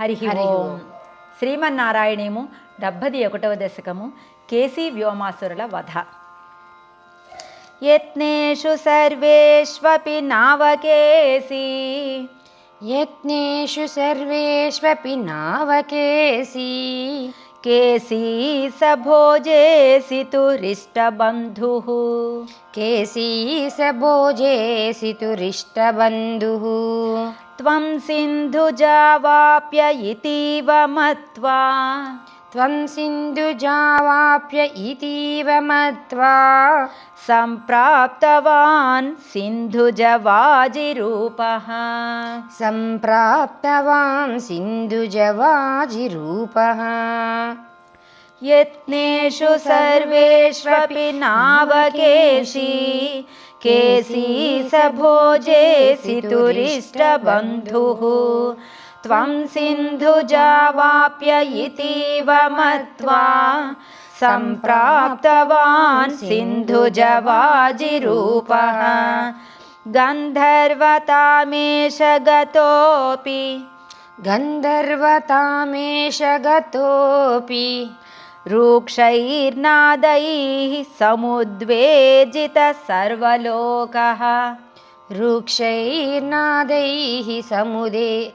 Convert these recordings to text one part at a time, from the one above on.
హరి ఓం. శ్రీమన్నారాయణేము డెబ్బది ఒకటవ దశకము కేసీ వ్యోమాసురుల వధ. యత్నేషు సర్వేష్వపి నావకేసి. యజ్ఞేషు సర్వేష్వపి నావకేసి. కేసీ స భోజేసితురిష్టబంధుః కేసీ స భోజేసితురిష్టబంధుः త్వం సింధుజావాప్య ఇతీవ మత్వా त्वं सिन्धुजावाप्य इतीव मत्वा सम्प्राप्तवान् सिन्धुजवाजिरूपः सम्प्राप्तवान् सिन्धुजवाजिरूपः यत्नेषु सर्वेष्वपि नावकेशी केशी स भोजे सितुरिष्टबन्धुः त्वं सिन्धुजावाप्य इतीव मत्वा सम्प्राप्तवान् सिन्धुजवाजिरूपः। गन्धर्वतामेष गतोऽपि। गन्धर्वतामेष गतोऽपि। रूक्षैर्नादैः समुद्वेजितः सर्वलोकः। रूक्षैर्नादैः समुदे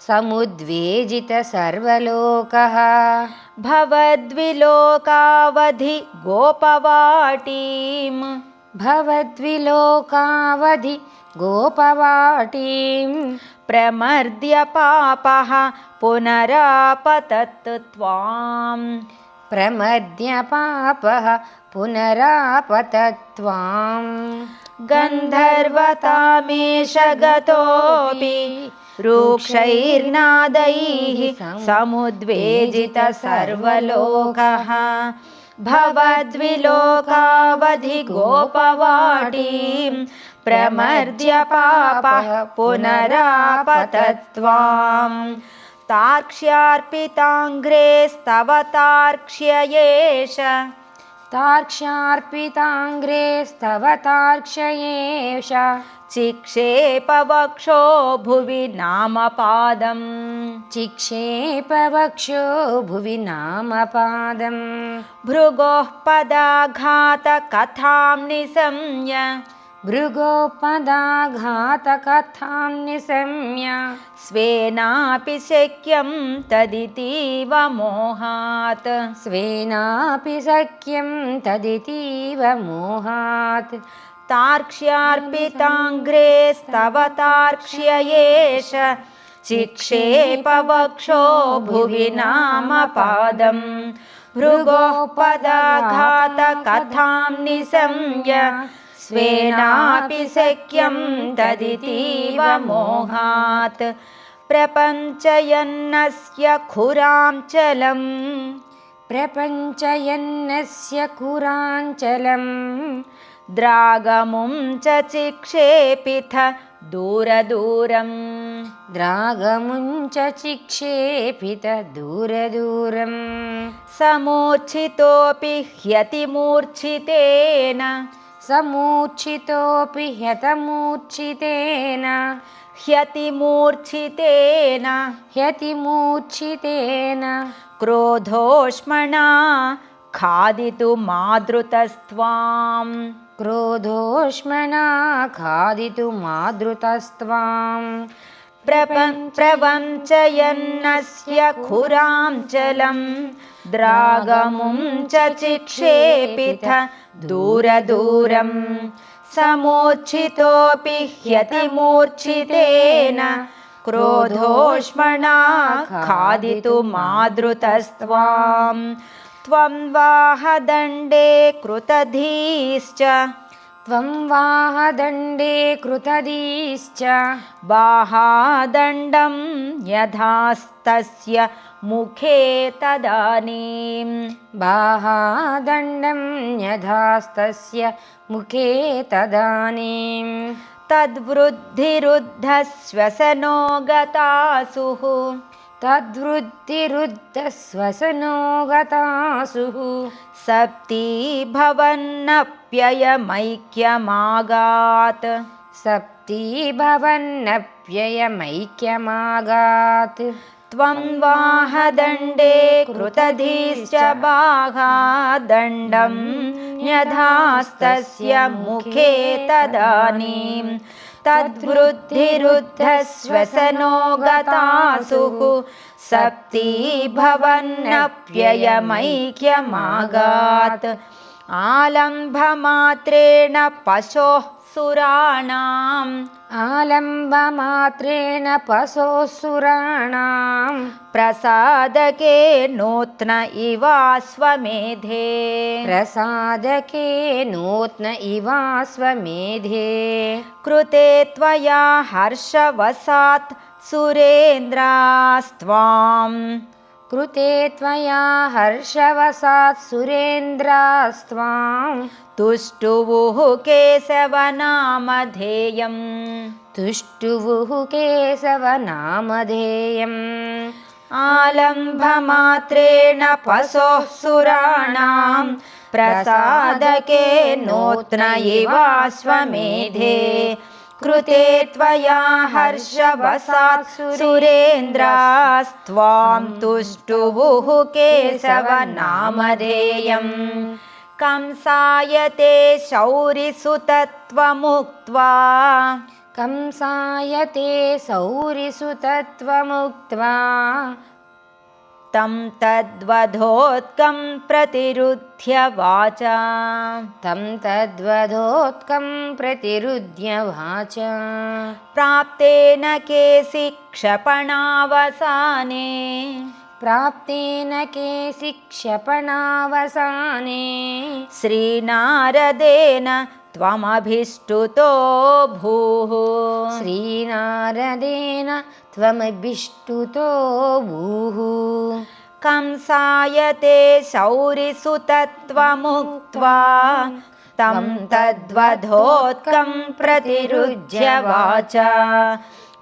समुद्वेजितसर्वलोकः। भवद्विलोकावधि गोपवाटीम्। भवद्विलोकावधि गोपवाटीं प्रमर्द्य पापः पुनरापतत् त्वाम्। प्रमद्य पापः पुनरापतत्वाम् गन्धर्वतामेष गतोऽपि रूक्षैर्नादैः समुद्वेजितः सर्वलोकः भवद्विलोकावधि गोपवाटीं प्रमर्द्य पापः पुनरापतत्वाम् तार्क्ष्यार्पिताङ्घ्रेस्तव तार्क्ष्य एष तार्क्ष्यार्पिताङ्ग्रे स्तव तार्क्ष्येष चिक्षेपवक्षो भुवि नामपादम्। चिक्षेपवक्षो भुवि नामपादम्। भृगोः पदाघातकथां निशम्य भृगोपदाघातकथां निशम्य स्वेनापि शक्यं तदितीव मोहात्। स्वेनापि शक्यं तदितीव मोहात्। तार्क्ष्यार्पिताङ्घ्रेस्तव तार्क्ष्य एष चिक्षेपवक्षो भुवि नामपादम् भृगोपदाघातकथां निशम्य स्वेनापि शक्यं तदितीव मोहात्। प्रपञ्चयन्नस्य खुरां चलम् प्रपञ्चयन्नस्य कुराञ्चलम् द्रागमुं च चिक्षेपिथ दूरदूरम्। द्रागमुञ्च चिक्षेपित दूरदूरम्। समूर्छितोऽपि ह्यतिमूर्छितेन समूर्छितोऽपि ह्यतमूर्छितेन ह्यतिमूर्छितेन ह्यतिमूर्छितेन क्रोधोष्मणा खादितुमादृतस्त्वाम् क्रोधोष्मणा खादितुमादृतस्त्वाम् प्रपन् प्रवञ्चयन्नस्य खुरां चलं द्रागमुं च चिक्षेपिथ दूरदूरं। समोच्छितोऽपि ह्यतिमूर्छितेन क्रोधोष्मणा खादितुमादृतस्त्वां त्वं वाहदण्डे कृतधीश्च त्वं वाहदण्डे कृतदीश्च। बाहादण्डं यथास्तस्य मुखे तदानीं बाहादण्डं यथास्तस्य मुखे तदानीं तद्वृद्धिरुद्धश्वसनो गतासुः तद्वृद्धिरुद्धस्वसनो गतासुः सप्ती भवन्नप्ययमैक्यमागात्। सप्ती भवन्नप्ययमैक्यमागात्। त्वं वाहदण्डे कृतधीश्च बाहा दण्डं न्यधास्तस्य मुखे तदानीं तद्वृद्धिरुद्धश्वसनो गतासुः। सप्ती भवन्नप्ययमैक्यमागात्। आलम्भमात्रेण पशोः सुराणाम् आलम्बमात्रेण पशोऽसुराणां प्रसादके नोत्न इवास्वमेधे प्रसादके नूत्न इवास्वमेधे कृते त्वया हर्षवसात् सुरेन्द्रास्त्वाम्। कृते त्वया हर्षवसात् सुरेन्द्रास्त्वां तुष्टुवुः केशवनामधेयम्। तुष्टुवुः केशवनामधेयम्। आलम्भमात्रेण पशोः सुराणां प्रसादके नोत्न इवाश्वमेधे कृते त्वया हर्षवसात् सुरेन्द्रास्त्वां तुष्टुवुः केशवनामधेयम् कंसायते शौरिसुतत्वमुक्त्वा कंसायते सौरिसुतत्वमुक्त्वा? तं तद्वधोत्कं प्रतिरुध्य वाचा। तं तद्वधोत्कं प्रतिरुध्य वाच। प्राप्तेन केसि क्षपणावसाने प्राप्तेन केसि क्षपणावसाने। श्रीनारदेन त्वमभिष्टुतो भूः। श्रीनारदेन त्वमभिष्टुतो भूः। कंसायते शौरिसुतत्वमुक्त्वा तं तद्वधोत्कं प्रतिरुज्य वाचा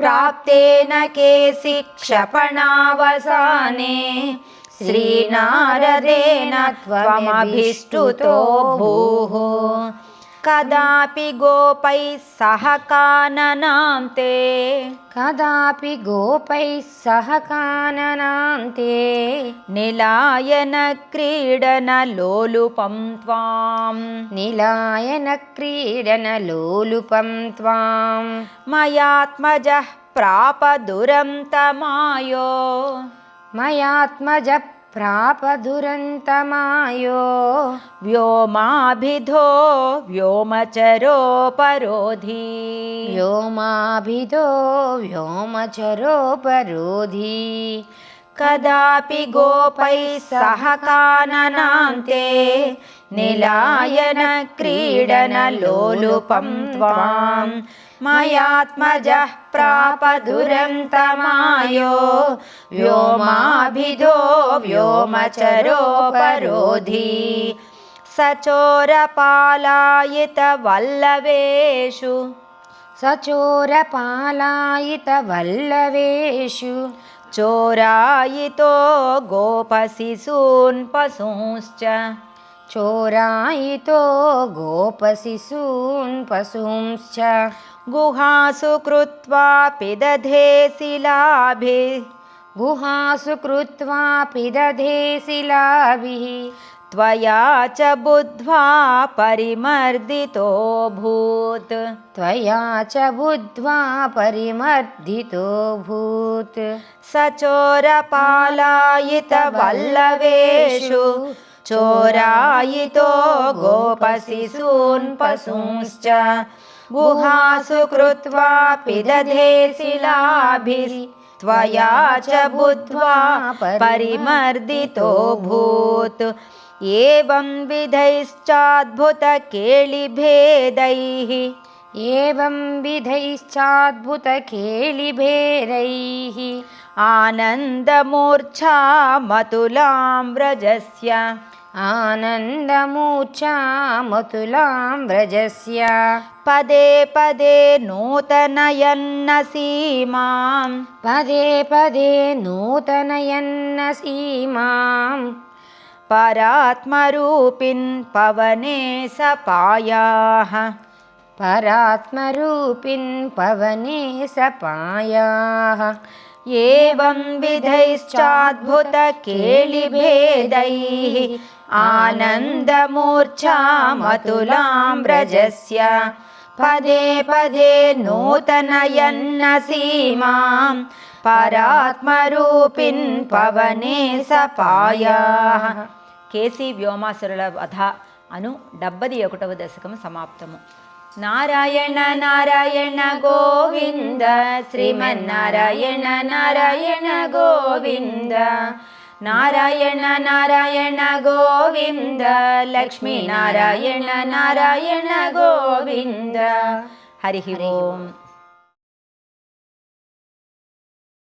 प्राप्तेन केसि क्षपणावसाने श्रीनारदेन त्वमभिष्टुतो भूः कदापि गोपैः सह काननां ते कदापि गोपैः सह काननान्ते निलायनक्रीडनलोलुपं त्वाम् निलायनक्रीडनलोलुपं त्वां मयात्मजः प्राप दुरन्तमायो मयात्मज प्राप दुरन्तमायो व्योमाभिधो व्योमचरोपरोधी व्योमाभिदो व्योमचरोपरोधी कदापि गोपैः सह काननान्ते निलायनक्रीडनलोलुपं त्वाम् मयात्मजः प्राप दुरन्तमायो व्योमाभिधो व्योमचरोपरोधी। सचोरपालायितवल्लवेषु। सचोरपालायितवल्लवेषु। चोरायितो गोपशिशून् पशूंश्च। चोरायितो गोपशिशून् पशूंश्च गुहासु कृत्वापि दधे शिलाभिः। गुहासु कृत्वापि दधे शिलाभिः। त्वया च बुद्ध्वा परिमर्दितोऽभूत्। त्वया च बुद्ध्वा परिमर्दितोऽभूत्। सचोरपालायितवल्लवेषु चोरायितो गोपशिशून् पशूंश्च गुहासु कृत्वापि दधे शिलाभिः त्वया च बुद्ध्वा परिमर्दितोऽभूत् एवं विधैश्चाद्भुतकेलिभेदैः एवं विधैश्चाद्भुतकेलिभेदैः आनन्दमूर्च्छा मतुलां व्रजस्य आनन्दमूर्च्छा मथुलां व्रजस्य पदे पदे नूतनयन्न सीमाम् पदे पदे नूतनयन्न सीमाम् परात्मरूपिन् पवने सपायाः। परात्मरूपिन् पवने सपायाः एवं विधैश्चाद्भुतकेलिभेदैः आनन्दमूर्च्छामतुलां व्रजस्य पदे पदे नूतनयन्न सीमां పరాత్మరూపిన్ పవనే సపాయాః కేసీ వ్యోమాసురుల వధ అను డెబ్బది ఒకటవ దశకం సమాప్తము ನಾರಾಯಣ ನಾರಾಯಣ ಗೋವಿಂದ, ಶ್ರೀಮನ್ನಾರಾಯಣ, ನಾರಾಯಣ ಗೋವಿಂದ, ನಾರಾಯಣ ನಾರಾಯಣ ಗೋವಿಂದ ಲಕ್ಷ್ಮೀ ನಾರಾಯಣ ನಾರಾಯಣ ಗೋವಿಂದ. ಹರಿ ಓಂ.